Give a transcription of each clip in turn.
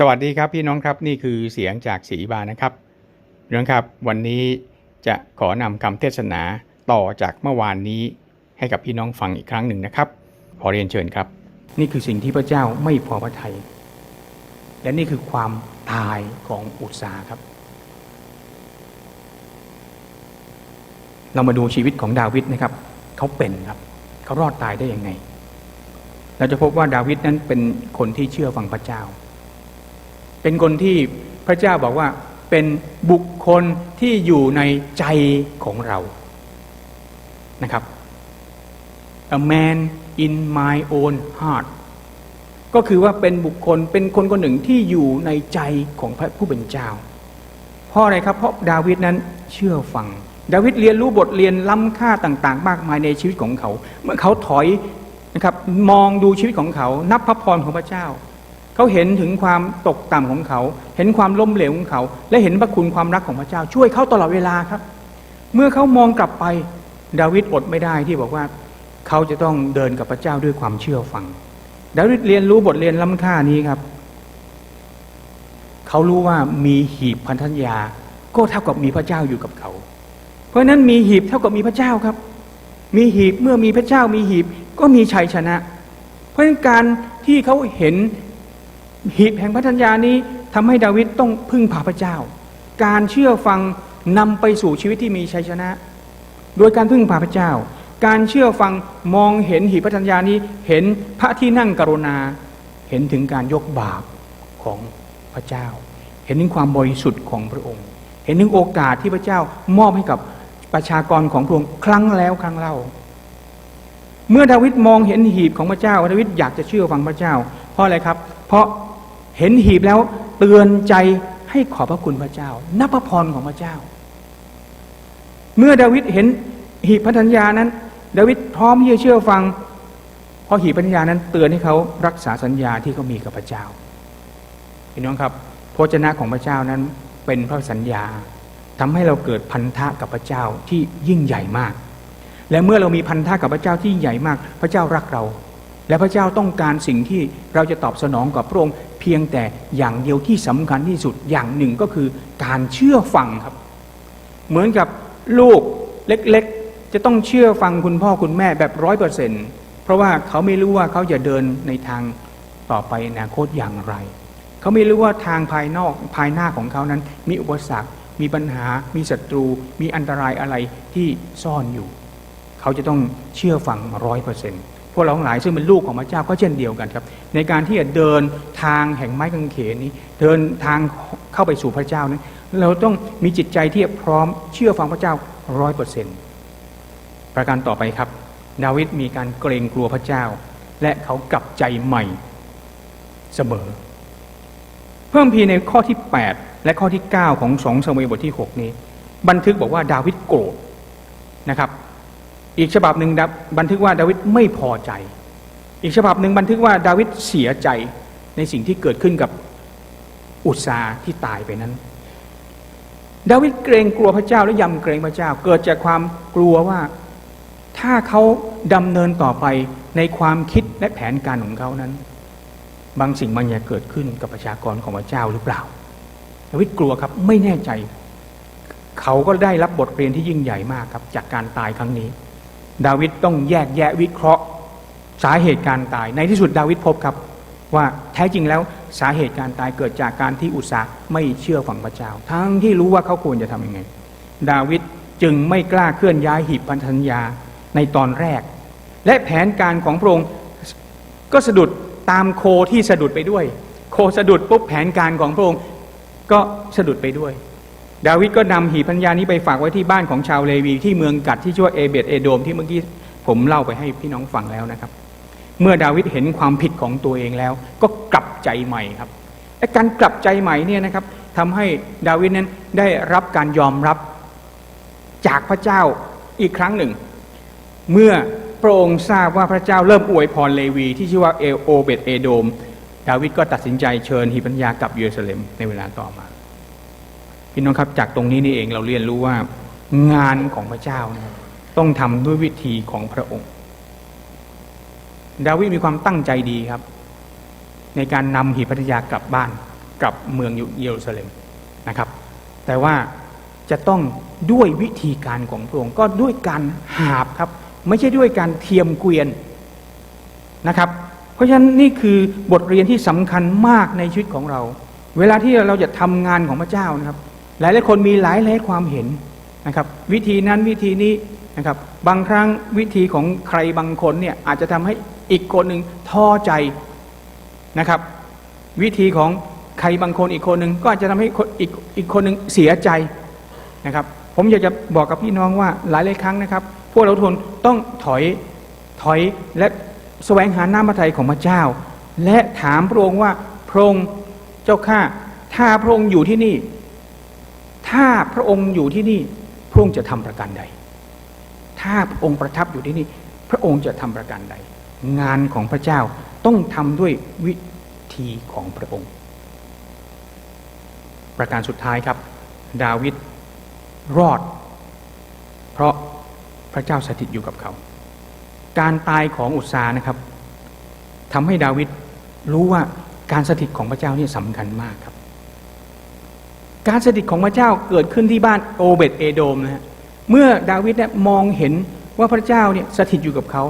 สวัสดีครับพี่น้องครับนี่คือเสียงจากสีบานะครับพี่น้องครับวันนี้จะขอนำคำเทศนาต่อจากเมื่อวานนี้ให้กับพี่น้องฟังอีกครั้งหนึ่งนะครับ ขอเรียนเชิญครับ นี่คือสิ่งที่พระเจ้าไม่พอพระทัยและนี่คือความตายของอุตสาหครับ เรามาดูชีวิตของดาวิดนะครับ เขาเป็นครับ เขารอดตายได้ยังไง เราจะพบว่าดาวิดนั้นเป็นคนที่เชื่อฟังพระเจ้า เป็นคนที่พระเจ้าบอกว่าเป็นบุคคลที่อยู่ในใจของเรานะครับ a man in my own heart ก็คือว่าเป็นบุคคลเป็นคนคนหนึ่งที่อยู่ในใจของพระผู้เป็นเจ้า เพราะอะไรครับเพราะดาวิดนั้นเชื่อฟัง ดาวิดเรียนรู้บทเรียนล้ำค่าต่างๆ มากมายในชีวิตของเขา เมื่อเขาถอยนะครับมองดูชีวิตของเขา นับพระพรของพระเจ้า เขาเห็นถึงความตกต่ำของเขา เห็นความล้มเหลวของเขา และเห็นพระคุณความรักของพระเจ้า ช่วยเขาตลอดเวลาครับ เมื่อเขามองกลับไปดาวิดอดไม่ได้ที่บอกว่า เขาจะต้องเดินกับพระเจ้าด้วยความเชื่อฟัง ดาวิดเรียนรู้บทเรียนล้ำค่านี้ครับ เขารู้ว่ามีหีบพันธญาก็เท่ากับมีพระเจ้าอยู่กับเขา เพราะฉะนั้นมีหีบเท่ากับมีพระเจ้าครับ มีหีบเมื่อมีพระเจ้ามีหีบก็มีชัยชนะ เพราะฉะนั้นการที่เขาเห็น หีบแห่งพันธัญานี้ทำให้ดาวิดต้องพึ่งพาพระเจ้า การเชื่อฟังนำไปสู่ชีวิตที่มีชัยชนะ โดยการพึ่งพาพระเจ้า การเชื่อฟังมองเห็นหีบพันธัญานี้เห็นพระที่นั่งกรุณา เห็นถึงการยกบาปของพระเจ้า เห็นถึงความบริสุทธิ์ของพระองค์ เห็นถึงโอกาสที่พระเจ้ามอบให้กับประชากรของพระองค์ครั้งแล้วครั้งเล่า เมื่อดาวิดมองเห็นหีบของพระเจ้าดาวิดอยากจะเชื่อฟังพระเจ้า เพราะอะไรครับ เพราะ เห็นหีบแล้วเตือนใจให้ขอบพระคุณพระเจ้า นับพระพรของพระเจ้า เมื่อดาวิดเห็นหีบพันธญานั้น ดาวิดพร้อมที่จะเชื่อฟัง เพราะหีบพันธญานั้น เตือนให้เขารักษาสัญญาที่เขามีกับพระเจ้าพี่น้องครับพระเจ้าของพระเจ้านั้นเป็นพระสัญญาทำให้เราเกิดพันธะกับพระเจ้าที่ยิ่งใหญ่มาก และเมื่อเรามีพันธะกับพระเจ้าที่ใหญ่มาก พระเจ้ารักเรา และพระเจ้าต้องการสิ่งที่เราจะตอบสนองกับพระองค์ พียงแต่อย่างเดียวที่สำคัญที่สุดอย่างหนึ่งก็คือการเชื่อฟังครับ เหมือนกับลูกเล็กๆ จะต้องเชื่อฟังคุณพ่อคุณแม่แบบร้อยเปอร์เซ็นต์เพราะว่าเขาไม่รู้ว่าเขาจะเดินในทางต่อไปอนาคตอย่างไร เขาไม่รู้ว่าทางภายนอกภายหน้าของเขานั้น มีอุปสรรค มีปัญหา มีศัตรู มีอันตรายอะไรที่ซ่อนอยู่ เขาจะต้องเชื่อฟังร้อยเปอร์เซ็นต์ พวกเราทั้งหลายซึ่งเป็นลูกของพระเจ้าก็เช่นเดียวกันครับ ในการที่จะเดินทางแห่งไม้กางเขนนี้ เดินทางเข้าไปสู่พระเจ้านั้น เราต้องมีจิตใจที่พร้อมเชื่อฟังพระเจ้าร้อยเปอร์เซ็นต์ประการต่อไปครับ ดาวิดมีการเกรงกลัวพระเจ้า และเขากลับใจใหม่เสมอ เพิ่มพีในข้อที่ 8 และข้อที่ 9 ของสองสมัยบทที่ 6 นี้ บันทึกบอกว่าดาวิดโกรธนะครับ อีกฉบับหนึ่งบันทึกว่าดาวิดไม่พอใจ อีกฉบับหนึ่งบันทึกว่าดาวิดเสียใจในสิ่งที่เกิดขึ้นกับอุตสาที่ตายไปนั้น ดาวิดเกรงกลัวพระเจ้าและยำเกรงพระเจ้า เกิดจากความกลัวว่าถ้าเขาดำเนินต่อไปในความคิดและแผนการของเขานั้น บางสิ่งบางอย่างเกิดขึ้นกับประชากรของพระเจ้าหรือเปล่า ดาวิดกลัวครับไม่แน่ใจ เขาก็ได้รับบทเรียนที่ยิ่งใหญ่มากครับจากการตายครั้งนี้ ดาวิดต้องแยกแยะวิเคราะห์ สาเหตุการตาย ในที่สุดดาวิดพบครับ ว่าแท้จริงแล้วสาเหตุการตายเกิดจากการที่อุตสาห์ไม่เชื่อฟังพระเจ้า ทั้งที่รู้ว่าเขาควรจะทำยังไง ดาวิดจึงไม่กล้าเคลื่อนย้ายหีบพันธัญญาในตอนแรก และแผนการของพระองค์ก็สะดุดตามโคที่สะดุดไปด้วย โคสะดุดปุ๊บแผนการของพระองค์ก็สะดุดไปด้วย ดาวิดก็นำหีบพันยานี้ไปฝากไว้ที่บ้านของชาวเลวีที่เมืองกัดที่ชื่อว่าเอเบตเอโดมที่เมื่อกี้ผมเล่าไปให้พี่น้องฟังแล้วนะครับ เมื่อดาวิดเห็นความผิดของตัวเองแล้ว ก็กลับใจใหม่ครับและการกลับใจใหม่เนี่ยนะครับทำให้ดาวิดนั้นได้รับการยอมรับจากพระเจ้าอีกครั้งหนึ่ง เมื่อพระองค์ทราบว่าพระเจ้าเริ่มอวยพรเลวีที่ชื่อว่าเอโอเบตเอโดม ดาวิดก็ตัดสินใจเชิญหีบพัญญากลับเยรูซาเล็มในเวลาต่อมา พี่น้องครับจากตรงนี้นี่เองเราเรียนรู้ว่างานของพระเจ้านะต้องทำด้วยวิธีของพระองค์ ดาวิดมีความตั้งใจดีครับ ในการนำหีบพัญญากลับบ้านกลับเมืองเยรูซาเล็มนะครับ แต่ว่าจะต้องด้วยวิธีการของพระองค์ก็ด้วยการหาบครับ ไม่ใช่ด้วยการเทียมเกวียนนะครับ เพราะฉะนั้นนี่คือบทเรียนที่สำคัญมากในชีวิตของเรา เวลาที่เราจะทำงานของพระเจ้านะครับ หลายหลายคนมีหลายหลายความเห็นนะครับ วิธีนั้นวิธีนี้นะครับ บางครั้งวิธีของใครบางคนเนี่ยอาจจะทำให้อีกคนหนึ่งท้อใจนะครับ วิธีของใครบางคนอีกคนหนึ่งก็อาจจะทำให้คนอีกอีกคนหนึ่งเสียใจนะครับ ผมอยากจะบอกกับพี่น้องว่าหลายหลายครั้งนะครับ พวกเราทุนต้องถอยถอยและแสวงหาหน้ำพระทัยของพระเจ้า และถามพระองค์ว่าพระองค์เจ้าข้าถ้าพระองค์อยู่ที่นี่ ถ้าพระองค์อยู่ที่นี่ พระองค์จะทำประการใด ถ้าพระองค์ประทับอยู่ที่นี่ พระองค์จะทำประการใด งานของพระเจ้าต้องทำด้วยวิธีของพระองค์ ประการสุดท้ายครับ ดาวิดรอด เพราะพระเจ้าสถิตอยู่กับเขา การตายของอุตสานะครับทำให้ดาวิดรู้ว่าการสถิตของพระเจ้านี่สำคัญมากครับ การสถิตของพระเจ้าเกิดขึ้นที่บ้านโอเบตเอโดมนะฮะเมื่อดาวิดเนี่ยมองเห็นว่าพระเจ้าเนี่ยสถิตอยู่กับเขา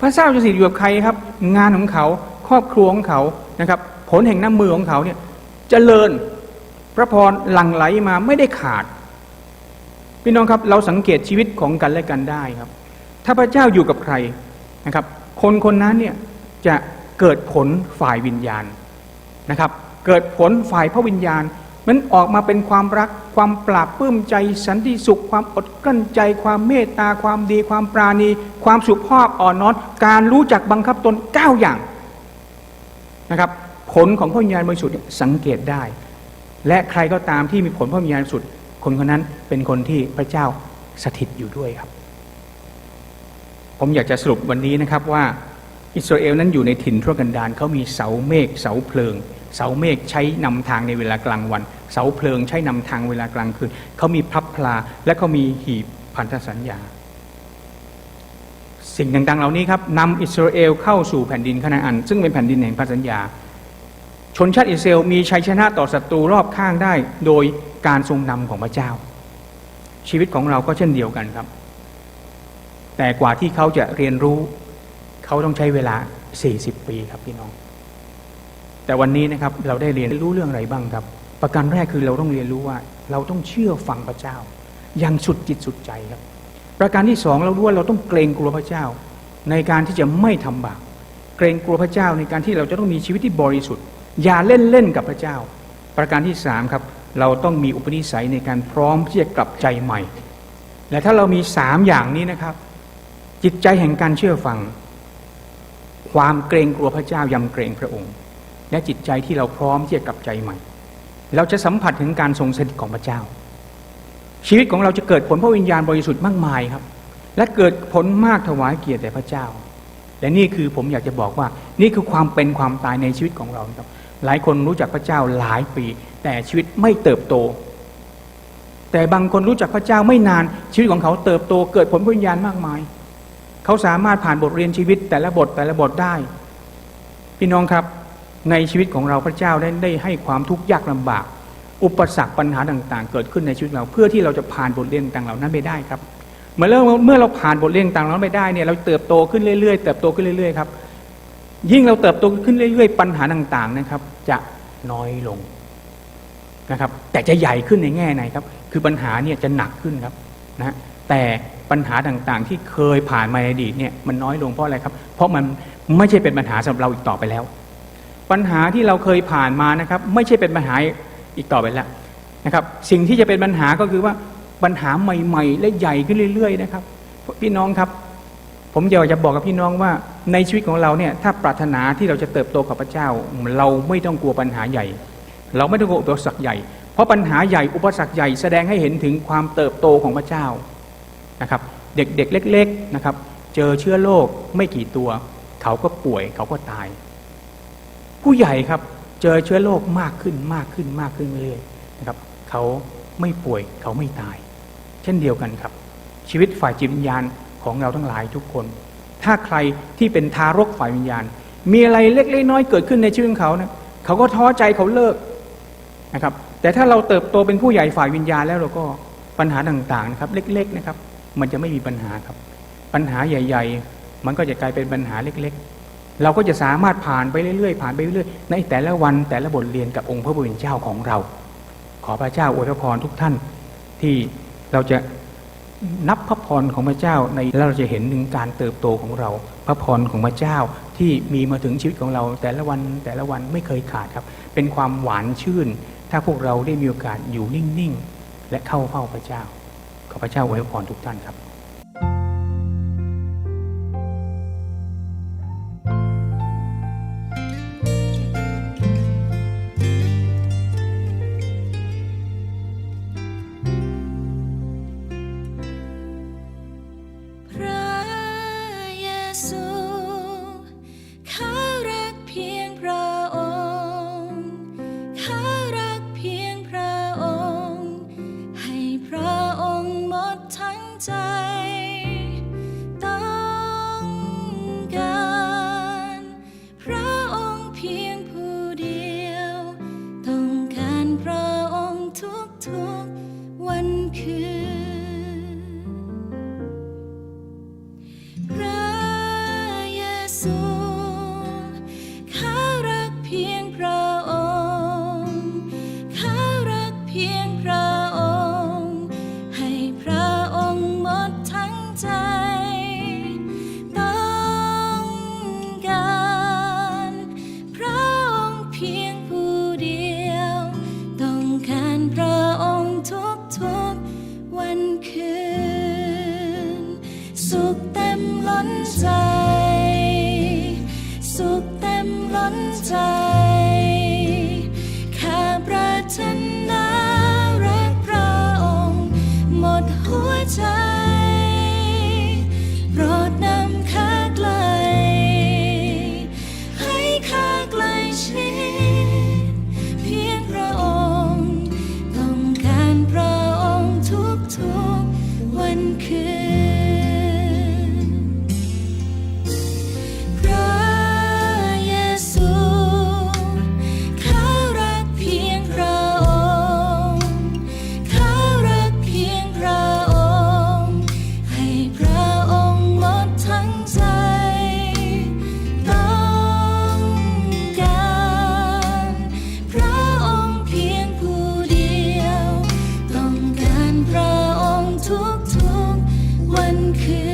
พระเจ้าจะสถิตอยู่กับใครครับ งานของเขาครอบครัวของเขานะครับ ผลแห่งน้ำมือของเขาเนี่ยจเจริญพระพรหลั่งไหลมาไม่ได้ขาด พี่น้องครับเราสังเกตชีวิตของกันและกันได้ครับ ถ้าพระเจ้าอยู่กับใครนะครับ คนคนนั้นเนี่ยจะเกิดผลฝ่ายวิญญาณนะครับ เกิดผลฝ่ายพระวิญญาณ มันออกมาเป็นความรักความปราบปลื้มใจ สันติสุข ความอดกลั้นใจ ความเมตตาความดี ความปราณี ความสุภาพอ่อนน้อมการรู้จักบังคับตนเก้าอย่างนะครับ ผลของพระวิญญาณบริสุทธิ์สังเกตได้ และใครก็ตามที่มีผลพระวิญญาณบริสุทธิ์คนคนนั้นเป็นคนที่พระเจ้าสถิตอยู่ด้วยครับ ผมอยากจะสรุปวันนี้นะครับว่าอิสราเอลนั้นอยู่ในถิ่นทุรกันดารเขามีเสาเมฆเสาเพลิง เสาเมฆใช้นำทางในเวลากลางวัน เสาเพลิงใช้นำทางเวลากลางคืนเขามีพับพลาและเขามีหีบพันธสัญญา สิ่งต่างๆเหล่านี้ครับนำอิสราเอลเข้าสู่แผ่นดินคานาอัน ซึ่งเป็นแผ่นดินแห่งพันธสัญญา ชนชาติอิสราเอลมีชัยชนะต่อศัตรูรอบข้างได้ โดยการทรงนำของพระเจ้า ชีวิตของเราก็เช่นเดียวกันครับ แต่กว่าที่เขาจะเรียนรู้ เขาต้องใช้เวลา 40 ปีครับพี่น้อง แต่วันนี้นะครับเราได้เรียนรู้เรื่องอะไรบ้างครับ ประการแรกคือเราต้องเรียนรู้ว่า เราต้องเชื่อฟังพระเจ้า อย่างสุดจิตสุดใจครับ ประการที่สองเรารู้ว่าเราต้องเกรงกลัวพระเจ้า ในการที่จะไม่ทำบาปเกรงกลัวพระเจ้าในการที่เราจะต้องมีชีวิตที่บริสุทธิ์ อย่าเล่นเล่นกับพระเจ้า ประการที่สามครับ เราต้องมีอุปนิสัยในการพร้อมที่จะกลับใจใหม่ และถ้าเรามีสามอย่างนี้นะครับ จิตใจแห่งการเชื่อฟัง ความเกรงกลัวพระเจ้ายำเกรงพระองค์ และจิตใจที่เราพร้อมที่จะกลับใจใหม่ เราจะสัมผัสถึงการทรงสถิตของพระเจ้า ชีวิตของเราจะเกิดผลพระวิญญาณบริสุทธิ์มากมายครับ และเกิดผลมากถวายเกียรติแด่พระเจ้าและนี่คือผมอยากจะบอกว่า นี่คือความเป็นความตายในชีวิตของเราครับ หลายคนรู้จักพระเจ้าหลายปี แต่ชีวิตไม่เติบโต แต่บางคนรู้จักพระเจ้าไม่นานชีวิตของเขาเติบโตเกิดผลพระวิญญาณมากมาย เขาสามารถผ่านบทเรียนชีวิตแต่ละบทแต่ละบทได้ พี่น้องครับ ในชีวิตของเราพระเจ้าได้ได้ให้ความทุกข์ยากลำบาก อุปสรรคปัญหาต่างๆ เกิดขึ้นในชีวิตเราเพื่อที่เราจะผ่านบทเรียนต่างเหล่านั้นไปได้ครับเมื่อเราเมื่อเราผ่านบทเรียนต่างเหล่านั้นไปได้เนี่ยเราเติบโตขึ้นเรื่อยๆเติบโตขึ้นเรื่อยๆครับยิ่งเราเติบโตขึ้นเรื่อย ๆ ปัญหาต่างๆนะครับ จะน้อยลงนะครับ แต่จะใหญ่ขึ้นในแง่ไหนครับ คือปัญหาเนี่ยจะหนักขึ้นครับนะแต่ปัญหาต่างๆ ที่เคยผ่านมาในอดีตเนี่ยมันน้อยลงเพราะอะไรครับ เพราะมันไม่ใช่เป็นปัญหาสำหรับเราอีกต่อไปแล้ว ปัญหาที่เราเคยผ่านมานะครับ ไม่ใช่เป็นปัญหาอีกต่อไปแล้วนะครับ สิ่งที่จะเป็นปัญหาก็คือว่าปัญหาใหม่ ๆ และใหญ่ขึ้นเรื่อย ๆ นะครับ พี่น้องครับ ผมอยากจะบอกกับพี่น้องว่าในชีวิตของเราเนี่ยถ้าปรารถนาที่เราจะเติบโตกับพระเจ้า เราไม่ต้องกลัวปัญหาใหญ่ เราไม่ต้องกลัวอุปสรรคใหญ่ เพราะปัญหาใหญ่อุปสรรคใหญ่แสดงให้เห็นถึงความเติบโตของพระเจ้านะครับ เด็กๆเล็ก ๆนะครับ เจอเชื้อโรคไม่กี่ตัว เขาก็ป่วยเขาก็ตาย ผู้ใหญ่ครับเจอเชื้อโรคมากขึ้นมากขึ้นมากขึ้นเรื่อยๆนะครับเขาไม่ป่วยเขาไม่ตาย เช่นเดียวกันครับ ชีวิตฝ่ายจิตวิญญาณของเราทั้งหลายทุกคน ถ้าใครที่เป็นทารกฝ่ายวิญญาณ มีอะไรเล็กๆน้อยเกิดขึ้นในชีวิตของเขานะเขาก็ท้อใจเขาเลิกนะครับ แต่ถ้าเราเติบโตเป็นผู้ใหญ่ฝ่ายวิญญาณแล้วเราก็ปัญหาต่างๆนะครับ เล็ก ๆนะครับ มันจะไม่มีปัญหาครับ ปัญหาใหญ่ ๆ มันก็จะกลายเป็นปัญหาเล็ก ๆ เราก็จะสามารถผ่านไปเรื่อยๆผ่านไปเรื่อยๆในแต่ละวันแต่ละบทเรียนกับองค์พระผู้เป็นเจ้าของเรา ขอพระเจ้าอวยพรทุกท่านที่เราจะนับพระพรของพระเจ้าในแล้วเราจะเห็นถึงการเติบโตของเรา พระพรของพระเจ้าที่มีมาถึงชีวิตของเรา แต่ละวันแต่ละวันไม่เคยขาดครับ เป็นความหวานชื่น ถ้าพวกเราได้มีโอกาสอยู่นิ่งๆและเข้าเฝ้าพระเจ้าขอพระเจ้าอวยพรทุกท่านครับ วันคืน วันคืน สุขเต็มล้นใจ สุขเต็มล้นใจข้าปรารถันคือ one could